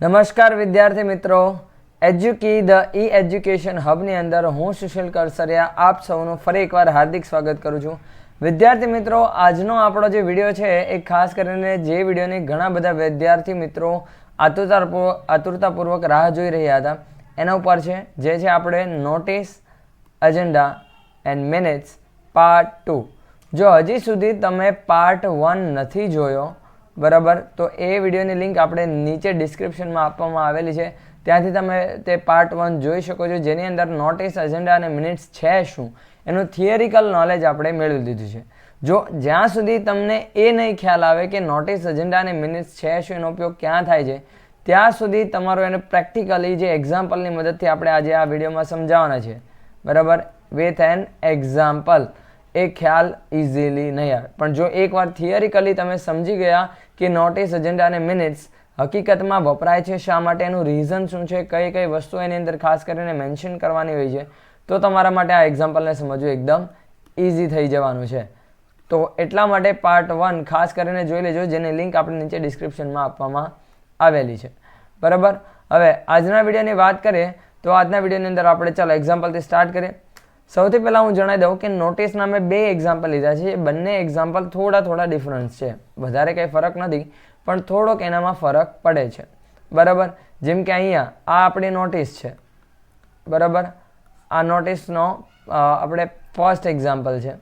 નમસ્કાર વિદ્યાર્થી મિત્રો. એજ્યુકી ધ ઈ એજ્યુકેશન હબની અંદર હું સુશીલ કરસરિયા આપ સૌનું ફરી એકવાર હાર્દિક સ્વાગત કરું છું. વિદ્યાર્થી મિત્રો, આજનો આપણો જે વીડિયો છે એ ખાસ કરીને જે વિડીયોની ઘણા બધા વિદ્યાર્થી મિત્રો આતુરતા આતુરતાપૂર્વક રાહ જોઈ રહ્યા હતા. એના ઉપર છે, જે છે આપણે notice agenda and minutes part two જો હજી સુધી તમે પાર્ટ વન નથી જોયો બરાબર? તો એ વિડીયોની લિંક આપણે નીચે ડિસ્ક્રિપ્શનમાં આપવામાં આવેલી છે. ત્યાંથી તમે તે પાર્ટ વન જોઈ શકો છો, જેની અંદર નોટિસ એજન્ડા અને મિનિટ્સ છે શું? એનું થિયરિકલ નોલેજ આપણે મેળવી લીધું છે. જો જ્યાં સુધી તમને એ નહીં ખ્યાલ આવે કે નોટિસ એજન્ડા અને મિનિટ્સ છે શું, એનો ઉપયોગ ક્યાં થાય છે, ત્યાં સુધી તમારો એને પ્રેક્ટિકલી જે એક્ઝામ્પલની મદદથી આપણે આજે આ વિડીયોમાં સમજાવવાના છે. બરાબર? વિથ એન એક્ઝામ્પલ એ ખ્યાલ ઇઝીલી નહીં આવે. પણ જો એકવાર થિયરિકલી તમે સમજી ગયા કે નોટિસ એજન્ડા અને મિનિટ્સ હકીકતમાં વપરાય છે શા માટે એનું રીઝન શું છે, કઈ કઈ વસ્તુ એની અંદર ખાસ કરીને મેન્શન કરવાની હોય છે, તો તમારા માટે આ એક્ઝામ્પલને સમજવું એકદમ ઇઝી થઈ જવાનું છે. તો એટલા માટે પાર્ટ વન ખાસ કરીને જોઈ લેજો, જેની લિંક આપણે નીચે ડિસ્ક્રિપ્શનમાં આપવામાં આવેલી છે. બરાબર? હવે આજના વિડીયોની વાત કરીએ, તો આજના વિડીયોની અંદર આપણે ચાલો એક્ઝામ્પલથી સ્ટાર્ટ કરીએ. સૌથી પહેલાં હું જણાવી દઉં કે નોટિસના મેં બે એક્ઝામ્પલ લીધા છે. બંને એક્ઝામ્પલ થોડા થોડા ડિફરન્સ છે. વધારે કંઈ ફરક નથી, પણ થોડોક એનામાં ફરક પડે છે. બરાબર? જેમ કે અહીંયા આ આપણી નોટિસ છે. બરાબર? આ નોટિસનો આપણે ફર્સ્ટ એક્ઝામ્પલ છે.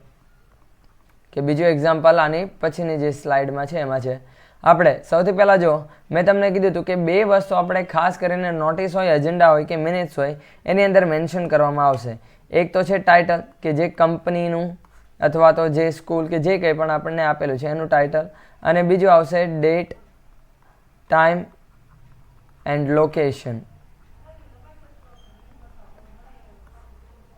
કે બીજું એક્ઝામ્પલ આની પછીની જે સ્લાઇડમાં છે, એમાં છે. આપણે સૌથી પહેલાં જો મેં તમને કીધું હતું કે બે વસ્તુ આપણે ખાસ કરીને નોટિસ હોય એજન્ડા હોય કે મિનિટ્સ હોય, એની અંદર મેન્શન કરવામાં આવશે. એક તો છે ટાઇટલ કે જે કંપનીનું અથવા તો જે સ્કૂલ કે જે કંઈ પણ આપણને આપેલું છે એનું ટાઇટલ અને બીજું આવશે ડેટ ટાઈમ એન્ડ લોકેશન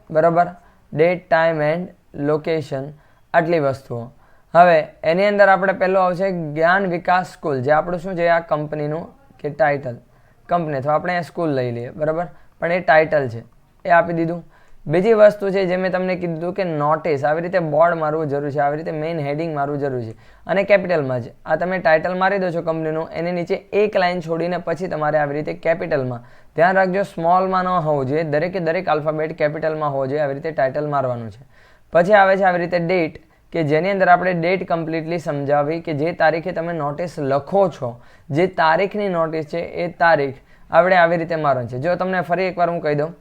બરાબર? ડેટ ટાઈમ એન્ડ લોકેશન આટલી વસ્તુઓ. હવે એની અંદર આપણે પહેલું આવશે જ્ઞાન વિકાસ સ્કૂલ, જે આપણું શું છે આ કંપનીનું કે ટાઇટલ કંપની અથવા આપણે સ્કૂલ લઈ લઈએ, બરાબર? પણ એ ટાઇટલ છે. એ આપી દીધું. બીજી વસ્તુ છે જે મેં તમને કીધું કે નોટિસ આવી રીતે બોર્ડ મારવું જરૂર છે, આવી રીતે મેઇન હેડિંગ મારવું જરૂર છે. અને કેપિટલમાં જ. આ તમે ટાઇટલ મારી દો છો કંપનીનું એની નીચે એક લાઇન છોડીને પછી તમારે આવી રીતે કેપિટલમાં ધ્યાન રાખજો સ્મોલમાં ન હોવું જોઈએ. દરેકે દરેક આલ્ફાબેટ કેપિટલમાં હોવો જોઈએ, આવી રીતે ટાઇટલ મારવાનું છે. પછી આવે છે આવી રીતે ડેટ કે જેની અંદર આપણે ડેટ કમ્પ્લીટલી સમજાવી કે જે તારીખે તમે નોટિસ લખો છો. જે તારીખની નોટિસ છે, એ તારીખ. આપણે આવી રીતે મારવાની છે. જો તમને ફરી એકવાર હું કહી દઉં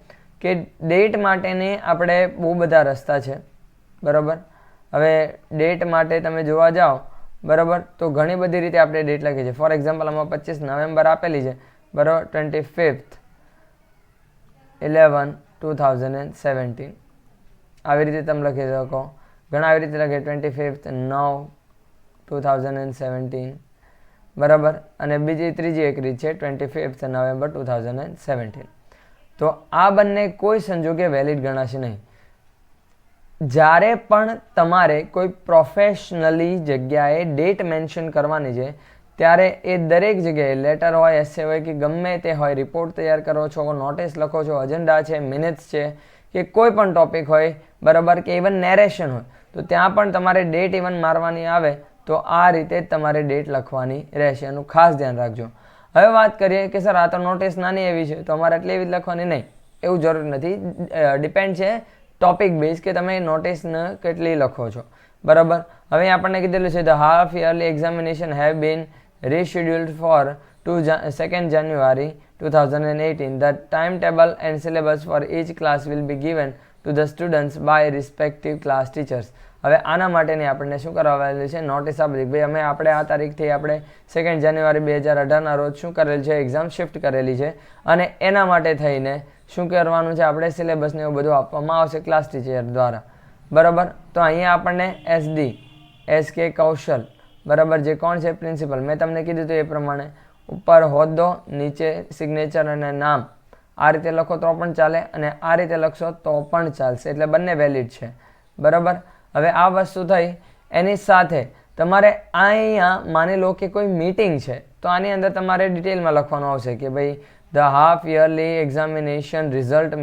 કે ડેટ માટેની આપણે બહુ બધા રસ્તા છે. બરાબર? હવે ડેટ માટે તમે જોવા જાઓ, બરાબર? તો ઘણી બધી રીતે આપણે ડેટ લખી છે. ફોર એક્ઝામ્પલ આમાં પચીસ નવેમ્બર આપેલી છે. બરાબર? Twenty fifth eleven two thousand and seventeen આવી રીતે તમે લખી શકો. ઘણા આવી રીતે લખે. ટ્વેન્ટી ફિફ્થ નવ ટુ થાઉઝન્ડ એન્ડ સેવન્ટીન બરાબર? અને બીજી ત્રીજી એક રીત છે twenty fifth November two thousand and seventeen તો આ બંને કોઈ સંજોગે વેલિડ ગણાશે નહીં. જ્યારે પણ તમારે કોઈ પ્રોફેશનલી જગ્યાએ ડેટ મેન્શન કરવાની છે, ત્યારે એ દરેક જગ્યાએ લેટર હોય એસે હોય કે ગમે તે હોય રિપોર્ટ તૈયાર કરો છો નોટિસ લખો છો અજન્ડા છે મિનિટ્સ છે, કે કોઈ પણ ટોપિક હોય, બરાબર કે ઇવન નેરેશન હોય, તો ત્યાં પણ તમારે ડેટ ઇવન મારવાની આવે, તો આ રીતે તમારે ડેટ લખવાની રહેશે. એનું ખાસ ધ્યાન રાખજો. હવે વાત કરીએ કે સર આ તો નોટિસ નાની એવી છે તો અમારે એટલી એવી લખવાની નહીં એવું જરૂર નથી ડિપેન્ડ છે ટોપિક બેઝ કે તમે નોટિસને કેટલી લખો છો બરાબર હવે આપણને કીધેલું છે the half yearly examination have been rescheduled for to second January 2018. The timetable and syllabus for each class will be given to the students by respective class teachers. હવે આના માટેની આપણને શું કરાવેલી છે? નોટિસ આપેલી ભાઈ, અમે આપણે આ તારીખથી આપણે સેકન્ડ જાન્યુઆરી બે હજાર અઢારના રોજ શું કરેલ છે? એક્ઝામ શિફ્ટ કરેલી છે. અને એના માટે થઈને શું કરવાનું છે? આપણે સિલેબસને એવું બધું આપવામાં આવશે ક્લાસ ટીચર દ્વારા. બરાબર? તો અહીંયા આપણને એસડી એસ કે કૌશલ. બરાબર? જે કોણ છે? પ્રિન્સિપલ મેં તમને કીધું હતું એ પ્રમાણે. ઉપર હોદ્દો, નીચે સિગ્નેચર અને નામ. આ રીતે લખો તો પણ ચાલે અને આ રીતે લખશો તો પણ ચાલશે. એટલે બંને વેલિડ છે. બરાબર? હવે આ વસ્તુ થઈ એની સાથે તમારે અહીંયા માની લો કે કોઈ મીટિંગ છે તો આની અંદર તમારે ડિટેલમાં લખવાનું આવશે કે ભાઈ the half yearly examination result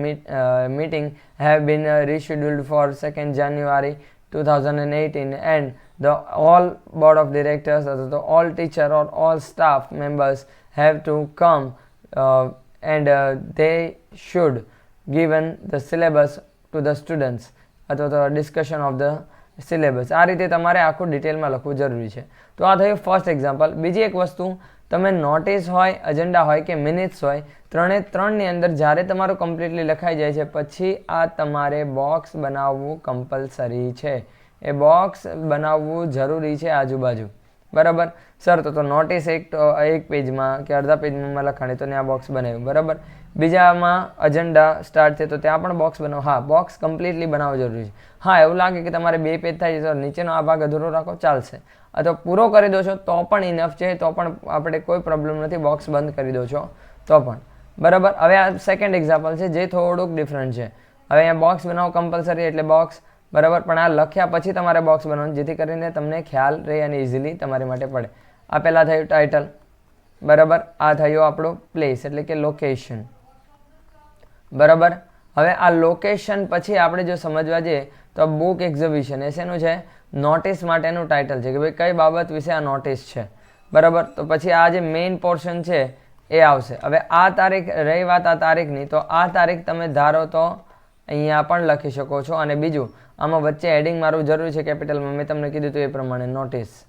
meeting have been rescheduled for second January two thousand and eighteen and board of directors or the all teacher or all staff members have to come uh, and uh, they should given the syllabus to the students અથવા તો discussion of the syllabus આ રીતે તમારે આખું ડિટેલમાં લખવું જરૂરી છે. તો આ થયું ફર્સ્ટ એક્ઝામ્પલ બીજી એક વસ્તુ, તમે નોટિસ હોય એજન્ડા હોય કે મિનિટ્સ હોય, ત્રણે ત્રણની અંદર જ્યારે તમારું કમ્પ્લીટલી લખાઈ જાય છે, પછી આ તમારે બોક્સ બનાવવું કમ્પલસરી છે. એ બોક્સ બનાવવું જરૂરી છે આજુબાજુ. બરાબર? સર, તો તો નોટિસ એક એક પેજમાં કે અડધા પેજમાં લખાણી, તો આ બોક્સ બનાવ્યું. બરાબર? બીજામાં અજંડા સ્ટાર્ટ છે તો ત્યાં પણ બોક્સ બનાવો. હા બોક્સ કમ્પ્લીટલી બનાવવો જરૂરી છે. હા, એવું લાગે કે તમારે બે પેજ થાય છે તો નીચેનો આ ભાગ અધૂરો રાખો, ચાલશે. અથવા પૂરો કરી દો છો, તો પણ ઇનફ છે, તો પણ આપણે કોઈ પ્રોબ્લેમ નથી બોક્સ બંધ કરી દો છો, તો પણ. બરાબર? હવે આ સેકન્ડ એક્ઝામ્પલ છે, જે થોડુંક ડિફરન્ટ છે. હવે અહીંયા બોક્સ બનાવો કમ્પલસરી એટલે બોક્સ બરાબર? પણ આ લખ્યા પછી તમારે બોક્સ બનાવવાનું, જેથી કરીને તમને ખ્યાલ રહે અને ઇઝીલી તમારી માટે પડે. આ પહેલાં થયું ટાઇટલ બરાબર? આ થયું આપણું પ્લેસ એટલે કે લોકેશન બરાબર? હવે આ લોકેશન પછી આપણે જો સમજવા જઈએ, તો બુક એક્ઝિબિશન એ શેનું છે નોટિસ માટેનું ટાઇટલ છે, કે ભાઈ કઈ બાબત વિશે આ નોટિસ છે. બરાબર? તો પછી આ જે મેઇન પોર્શન છે, એ આવશે. હવે આ તારીખ, રહી વાત આ તારીખની, તો આ તારીખ તમે ધારો તો અહીંયા પણ લખી શકો છો. અને બીજું, આમાં વચ્ચે હેડિંગ મારું જરૂરી છે કેપિટલમાં મેં તમને કીધું હતું એ પ્રમાણે નોટિસ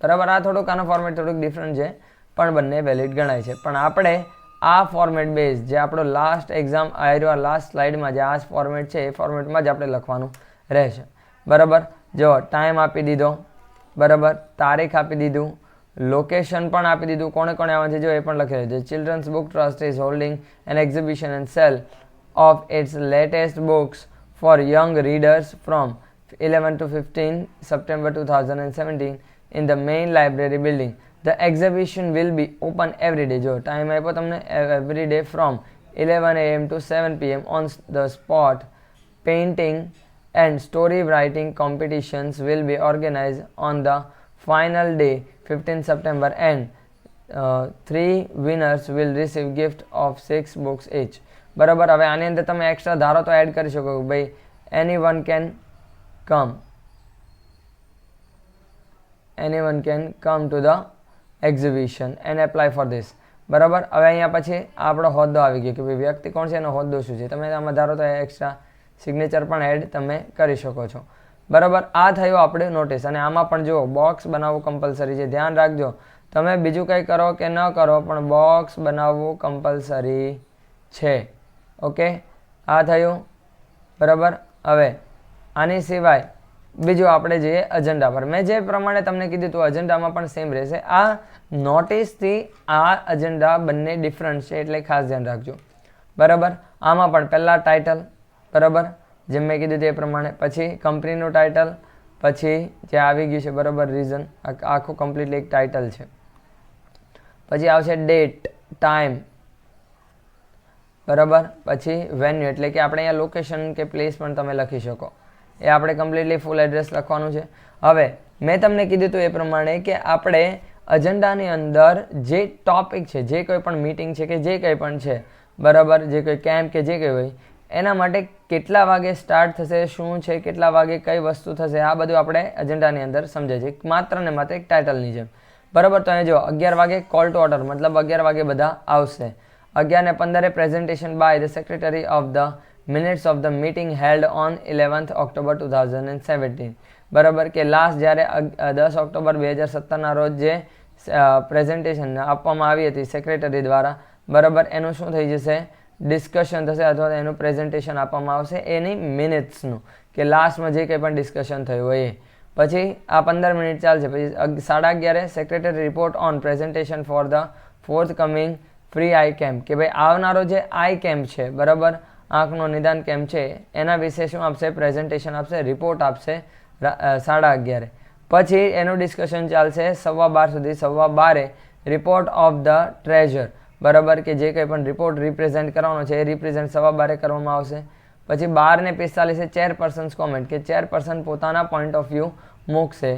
બરાબર? આ થોડુંક આનો ફોર્મેટ થોડુંક ડિફરન્ટ છે, પણ બંને વેલિડ ગણાય છે. પણ આપણે આ ફોર્મેટ બેઝ જે આપણો લાસ્ટ એક્ઝામ આવ્યો લાસ્ટ સ્લાઇડમાં જે આ ફોર્મેટ છે, એ ફોર્મેટમાં જ આપણે લખવાનું રહેશે. બરાબર? જો ટાઈમ આપી દીધો, બરાબર? તારીખ આપી દીધું લોકેશન પણ આપી દીધું, કોણે કોણે આવવાનું છે જો એ પણ લખેલું છે children's book trust is holding an exhibition and sale of its latest books for young readers from 11 to 15 September 2017 in the main library building. The exhibition will be open every day. જો time આપ્યો તમને day from 11 am to 7 pm on the spot. Painting and story writing competitions will be organized on the final day 15 September and uh, three winners will receive gift of six books each. બરાબર હવે આની અંદર તમે extra ધારો તો add કરી શકો ભાઈ anyone can come anyone can come to the exhibition and apply for this બરાબર? હવે અહીંયા પછી આપણો હોદ્દો આવી ગયો કે ભાઈ વ્યક્તિ કોણ છે એનો હોદ્દો શું છે? તમે આમાં ધારો તો એક્સ્ટ્રા સિગ્નેચર પણ એડ તમે કરી શકો છો. બરાબર? આ થયું આપણે નોટિસ અને આમાં પણ જુઓ બોક્સ બનાવવું કમ્પલસરી છે. ધ્યાન રાખજો. તમે બીજું કંઈ કરો કે ન કરો, પણ બોક્સ બનાવવું કમ્પલસરી છે. ઓકે આ થયું. બરાબર? હવે, આની સિવાય બીજું આપણે જઈએ અજંડા પર, મેં જે પ્રમાણે તમને કીધું હતું અજંડામાં પણ સેમ રહેશે. આ નોટિસથી આ અજંડા બંને ડિફરન્ટ છે, એટલે ખાસ ધ્યાન રાખજો. બરાબર? આમાં પણ પહેલાં ટાઇટલ બરાબર? જેમ મેં કીધું તે પ્રમાણે. પછી કંપનીનું ટાઇટલ પછી જે આવી ગયું છે, બરાબર રીઝન આખું કમ્પ્લીટલી એક ટાઇટલ છે. પછી આવશે ડેટ ટાઈમ બરાબર? પછી વેન્યુ એટલે કે આપણે અહીંયા લોકેશન કે પ્લેસ પણ તમે લખી શકો. એ આપણે કમ્પ્લીટલી ફૂલ એડ્રેસ લખવાનું છે. હવે, મેં તમને કીધું હતું એ પ્રમાણે કે આપણે અજેન્ડાની અંદર જે ટોપિક છે, જે કોઈ પણ મીટિંગ છે કે જે કંઈ પણ છે, બરાબર, જે કોઈ કેમ્પ કે જે કંઈ હોય, એના માટે કેટલા વાગે સ્ટાર્ટ થશે, શું છે, કેટલા વાગે કઈ વસ્તુ થશે, આ બધું આપણે અજેન્ડાની અંદર સમજે છે. માત્ર ને માત્ર એક ટાઇટલની જેમ. બરાબર, તો અહીંયા જો, અગિયાર વાગે કોલ ટુ ઓર્ડર મતલબ અગિયાર વાગે બધા આવશે. અગિયાર ને પંદરે presentation by the secretary of the minutes of the meeting held on eleventh October two thousand and seventeen. બરાબર કે લાસ્ટ જ્યારે દસ ઓક્ટોબર બે હજાર સત્તરના રોજ જે પ્રેઝન્ટેશન આપવામાં આવી હતી સેક્રેટરી દ્વારા, બરાબર એનું શું થઈ જશે? ડિસ્કશન થશે અથવા એનું પ્રેઝન્ટેશન આપવામાં આવશે એની મિનિટ્સનું કે લાસ્ટમાં જે કંઈ પણ ડિસ્કશન થયું હોય એ. પછી આ પંદર મિનિટ ચાલશે. પછી સાડા અગિયારે secretary report on presentation for the forthcoming free eye camp કે ભાઈ આવનારો જે આઈ કેમ્પ છે, બરાબર આંખનો નિદાન કેમ છે? એના વિશે શું આપશે? પ્રેઝન્ટેશન આપશે રિપોર્ટ આપશે સાડા અગિયારે. પછી એનું ડિસ્કશન ચાલશે સવા બાર સુધી, સવા બારે રિપોર્ટ ઓફ ધ ટ્રેઝર બરાબર કે જે કંઈ પણ રિપોર્ટ રિપ્રેઝેન્ટ કરવાનો છે, એ રિપ્રેઝેન્ટ સવા બારે કરવામાં આવશે. પછી બાર ને પિસ્તાલીસે ચેરપર્સન્સ કોમેન્ટ કે ચેરપર્સન પોતાના પોઈન્ટ ઓફ વ્યૂ મૂકશે.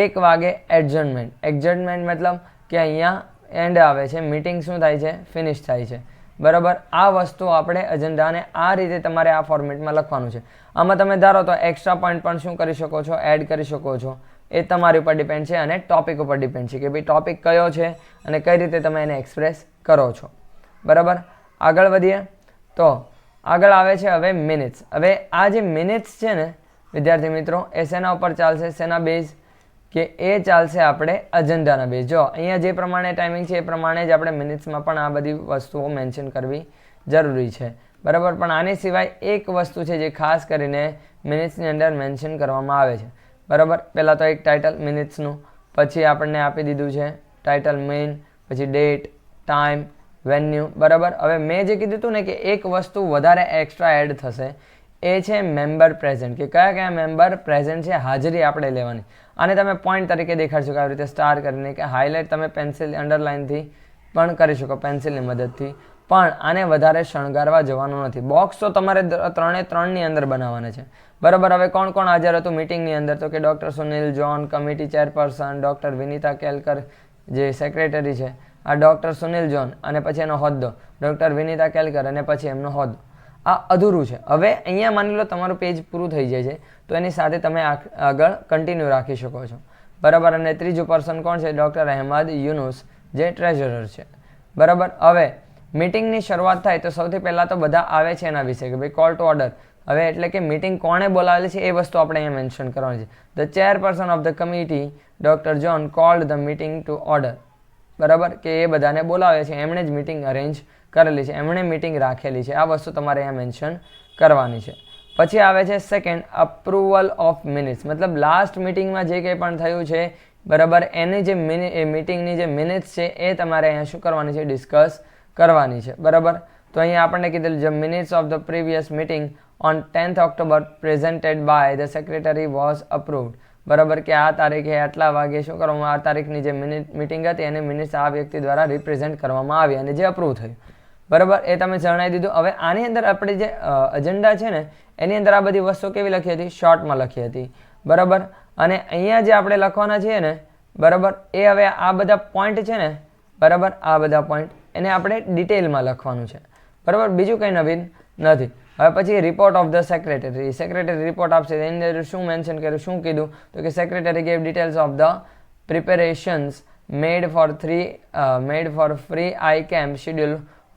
એક વાગે એડજમેન્ટ એડજમેન્ટ મતલબ કે અહીંયા એન્ડ આવે છે મિટિંગ શું થાય છે? ફિનિશ થાય છે. બરાબર? આ વસ્તુ આપણે એજન્ડાને આ રીતે તમારે આ ફોર્મેટમાં લખવાનું છે. આમાં તમે ધારો તો એક્સ્ટ્રા પોઈન્ટ પણ શું કરી શકો છો? એડ કરી શકો છો. એ તમારી ઉપર ડિપેન્ડ છે અને ટોપિક ઉપર ડિપેન્ડ છે કે ભાઈ ટોપિક કયો છે અને કઈ રીતે તમે એને એક્સપ્રેસ કરો છો. બરાબર? આગળ વધીએ. તો આગળ આવે છે હવે મિનિટ્સ હવે આ જે મિનિટ્સ છે ને, વિદ્યાર્થી મિત્રો, એ શેના ઉપર ચાલશે? શેના બેઝ કે એ ચાલશે આપણે અજંડાના બેઝ જો અહીંયા જે પ્રમાણે ટાઈમિંગ છે એ પ્રમાણે જ આપણે મિનિટ્સમાં પણ આ બધી વસ્તુઓ મેન્શન કરવી જરૂરી છે. બરાબર? પણ આની સિવાય એક વસ્તુ છે જે ખાસ કરીને મિનિટ્સની અંદર મેન્શન કરવામાં આવે છે. બરાબર? પહેલાં તો એક ટાઇટલ મિનિટ્સનું પછી આપણને આપી દીધું છે ટાઇટલ મેઇન પછી ડેટ ટાઈમ વેન્યુ બરાબર? હવે મેં જે કીધું હતું ને કે એક વસ્તુ વધારે એક્સ્ટ્રા એડ થશે એ છે મેમ્બર પ્રેઝન્ટ કે કયા કયા મેમ્બર પ્રેઝન્ટ છે હાજરી આપણે લેવાની. આને તમે પોઈન્ટ તરીકે દેખાડશો કે આવી રીતે સ્ટાર કરીને કે હાઇલાઇટ તમે પેન્સિલ અંડરલાઇનથી પણ કરી શકો પેન્સિલની મદદથી. પણ આને વધારે શણગારવા જવાનું નથી. બોક્સ તો તમારે ત્રણે ત્રણની અંદર બનાવવાના છે. બરાબર, હવે કોણ કોણ હાજર હતું મિટિંગની અંદર? તો કે doctor Sunil John committee chairperson doctor Vinita Kelkar, જે સેક્રેટરી છે. આ ડૉક્ટર સુનિલ જોન અને પછી એનો હોદ્દો. ડૉક્ટર વિનીતા કેલકર અને પછી એમનો હોદ્દો. આ અધૂરું છે. હવે અહીંયા માની લો તમારું પેજ પૂરું થઈ જાય છે, તો એની સાથે તમે આગ- આગળ કન્ટિન્યુ રાખી શકો છો. બરાબર, અને ત્રીજું પર્સન કોણ છે? ડૉક્ટર અહેમદ યુનુસ, જે ટ્રેઝરર છે. બરાબર, હવે મિટિંગની શરૂઆત થાય તો સૌથી પહેલાં તો બધા આવે છે એના વિશે કે ભાઈ કોલ ટુ ઓર્ડર હવે એટલે કે મિટિંગ કોણે બોલાવેલી છે એ વસ્તુ આપણે અહીંયા મેન્શન કરવાની છે. The chairperson of the committee doctor John called the meeting to order બરાબર, કે એ બધાને બોલાવે છે. એમણે જ મિટિંગ અરેન્જ કરેલી છે. એમણે મિટિંગ રાખેલી છે. આ વસ્તુ તમારે અહીંયા મેન્શન કરવાની છે. પછી આવે છે સેકન્ડ અપ્રુવલ ઓફ મિનિટ્સ મતલબ લાસ્ટ મિટિંગમાં જે કંઈ પણ થયું છે, બરાબર, એની જે મિનિ એ મિટિંગની જે મિનિટ્સ છે, એ તમારે અહીંયા શું કરવાની છે? ડિસ્કસ કરવાની છે. બરાબર? તો અહીંયા આપણને કીધેલું જે minutes of the previous meeting on tenth October presented by the secretary was approved બરાબર? કે આ તારીખે આટલા વાગે શું કરવામાં, આ તારીખની જે મિનિટ મિટિંગ હતી, એને મિનિટ્સ આ વ્યક્તિ દ્વારા રિપ્રેઝેન્ટ કરવામાં આવી અને જે અપ્રૂવ થયું. બરાબર? એ તમે જણાવી દીધું. હવે આની અંદર આપણે જે એજન્ડા છે ને, એની અંદર આ બધી વસ્તુ કેવી લખી હતી? શોર્ટમાં લખી હતી. બરાબર? અને અહીંયા જે આપણે લખવાના છીએ ને, બરાબર, એ હવે આ બધા પોઈન્ટ છે ને, બરાબર, આ બધા પોઈન્ટ એને આપણે ડિટેલમાં લખવાનું છે. બરાબર? બીજું કંઈ નવીન નથી. હવે પછી report of the secretary secretary report આપશે. એની અંદર શું મેન્શન કર્યું? શું કીધું? તો કે secretary gave details of the preparations made for three made for free eye camp schedule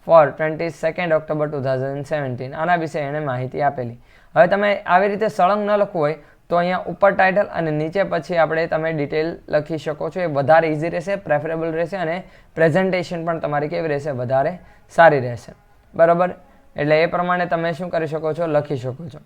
for twenty second October two thousand seventeen. આના વિશે એણે માહિતી આપેલી. હવે તમે આવી રીતે સળંગ ન લખવું હોય, તો અહીંયા ઉપર ટાઇટલ અને નીચે પછી આપણે તમે ડિટેલ લખી શકો છો. એ વધારે ઇઝી રહેશે પ્રેફરેબલ રહેશે અને પ્રેઝન્ટેશન પણ તમારી કેવી રહેશે? વધારે સારી રહેશે. બરાબર? એટલે એ પ્રમાણે તમે શું કરી શકો છો? લખી શકો છો.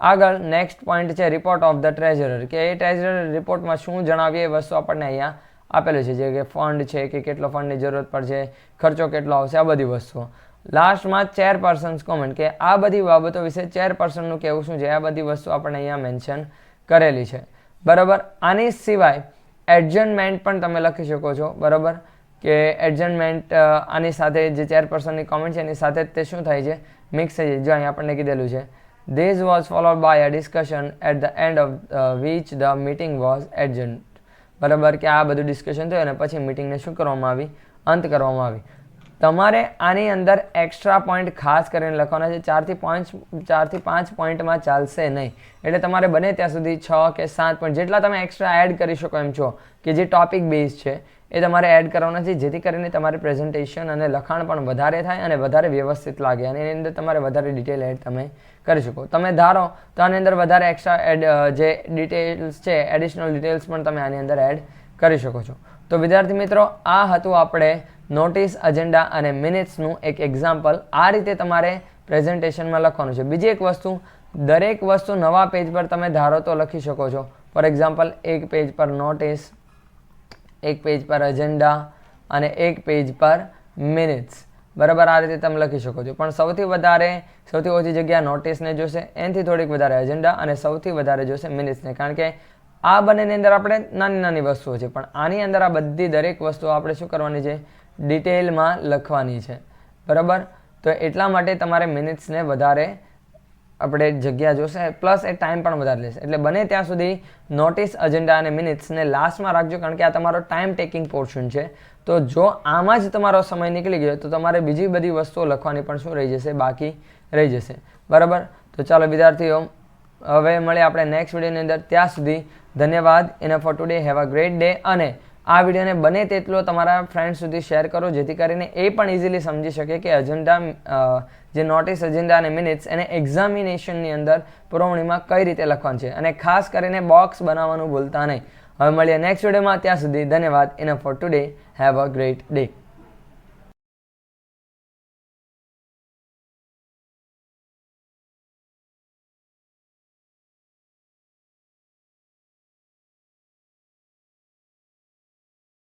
આગળ નેક્સ્ટ પોઈન્ટ છે રિપોર્ટ ઓફ ધ ટ્રેઝરર કે એ ટ્રેઝરર રિપોર્ટમાં શું જણાવીએ એ વસ્તુ આપણને અહીંયા આપેલું છે જે કે ફંડ છે, કે કેટલો ફંડની જરૂરત પડશે, ખર્ચો કેટલો આવશે, આ બધી વસ્તુઓ. લાસ્ટમાં ચેરપર્સન્સ કોમેન્ટ કે આ બધી બાબતો વિશે ચેરપર્સનનું કહેવું શું છે? આ બધી વસ્તુ આપણે અહીંયા મેન્શન કરેલી છે. બરાબર? આની સિવાય એડજન્ટમેન્ટ પણ તમે લખી શકો છો, બરાબર? કે એડજન્ટમેન્ટ આની સાથે જે ચેરપર્સનની કોમેન્ટ છે, એની સાથે જ તે શું થાય છે? મિક્સ થઈ જાય, જો અહીં આપણને કીધેલું છે. This was followed by a discussion at the end of which the meeting was adjourned બરાબર કે આ બધું ડિસ્કશન થયું અને પછી મિટિંગને શું કરવામાં આવી? અંત કરવામાં આવી. તમારે આની અંદર એક્સ્ટ્રા પોઈન્ટ ખાસ કરીને લખવાના છે. ચારથી પાંચ ચારથી પાંચ પોઈન્ટમાં ચાલશે નહીં. એટલે તમારે બને ત્યાં સુધી છ કે સાત પોઈન્ટ જેટલા તમે એક્સ્ટ્રા એડ કરી શકો એમ છો કે જે ટોપિક બેઝ છે, એ તમારે એડ કરવાના છે. જેથી કરીને તમારે પ્રેઝન્ટેશન અને લખાણ પણ વધારે થાય અને વધારે વ્યવસ્થિત લાગે અને એની અંદર તમારે વધારે ડિટેલ એડ તમે કરી શકો. તમે ધારો, તો આની અંદર વધારે એક્સ્ટ્રા એડ જે ડિટેલ્સ છે એડિશનલ ડિટેલ્સ પણ તમે આની અંદર એડ કરી શકો છો. તો વિદ્યાર્થી મિત્રો, આ હતું આપણે નોટિસ અજેન્ડા અને મિનિટ્સનું એક એક્ઝામ્પલ આ રીતે તમારે પ્રેઝન્ટેશનમાં લખવાનું છે. બીજી એક વસ્તુ, દરેક વસ્તુ નવા પેજ પર તમે ધારો તો લખી શકો છો. ફોર એક્ઝામ્પલ એક પેજ પર નોટિસ એક પેજ પર અજેન્ડા અને એક પેજ પર મિનિટ્સ બરાબર આ રીતે તમે લખી શકો છો. પણ સૌથી વધારે, સૌથી ઓછી જગ્યા નોટિસને જોશે, એનાથી થોડીક વધારે એજન્ડા અને સૌથી વધારે જોશે મિનિટ્સને કારણ કે આ બંનેની અંદર આપણે નાની નાની વસ્તુઓ છે. પણ આની અંદર આ બધી દરેક વસ્તુઓ આપણે શું કરવાની છે? ડિટેલમાં લખવાની છે. બરાબર? તો એટલા માટે તમારે મિનિટ્સને વધારે આપણે જગ્યા જોશે પ્લસ એ ટાઈમ પણ વધારે લેશે. એટલે બને ત્યાં સુધી નોટિસ અજેન્ડા અને મિનિટ્સને લાસ્ટમાં રાખજો, કારણ કે આ તમારો ટાઈમ ટેકિંગ પોર્શન છે. તો જો આમાં જ તમારો સમય નીકળી ગયો તો તમારે બીજી બધી વસ્તુઓ લખવાની પણ શું રહી જશે? બાકી રહી જશે. બરાબર? તો ચાલો વિદ્યાર્થીઓ, હવે મળીએ આપણે નેક્સ્ટ વિડીયોની અંદર. ત્યાં સુધી ધન્યવાદ. એના for today have a great day અને આ વિડીયોને બને તેટલો તમારા ફ્રેન્ડ સુધી શેર કરો, જેથી કરીને એ પણ ઇઝીલી સમજી શકે કે અજંડા જે નોટિસ એજન્ડા અને મિનિટ્સ એને એક્ઝામિનેશનની અંદર પુરવણીમાં કઈ રીતે લખવાનું છે. અને ખાસ કરીને બોક્સ બનાવવાનું ભૂલતા નહીં. હવે મળીએ નેક્સ્ટ વિડીયોમાં ત્યાં સુધી ધન્યવાદ. In for today have a great day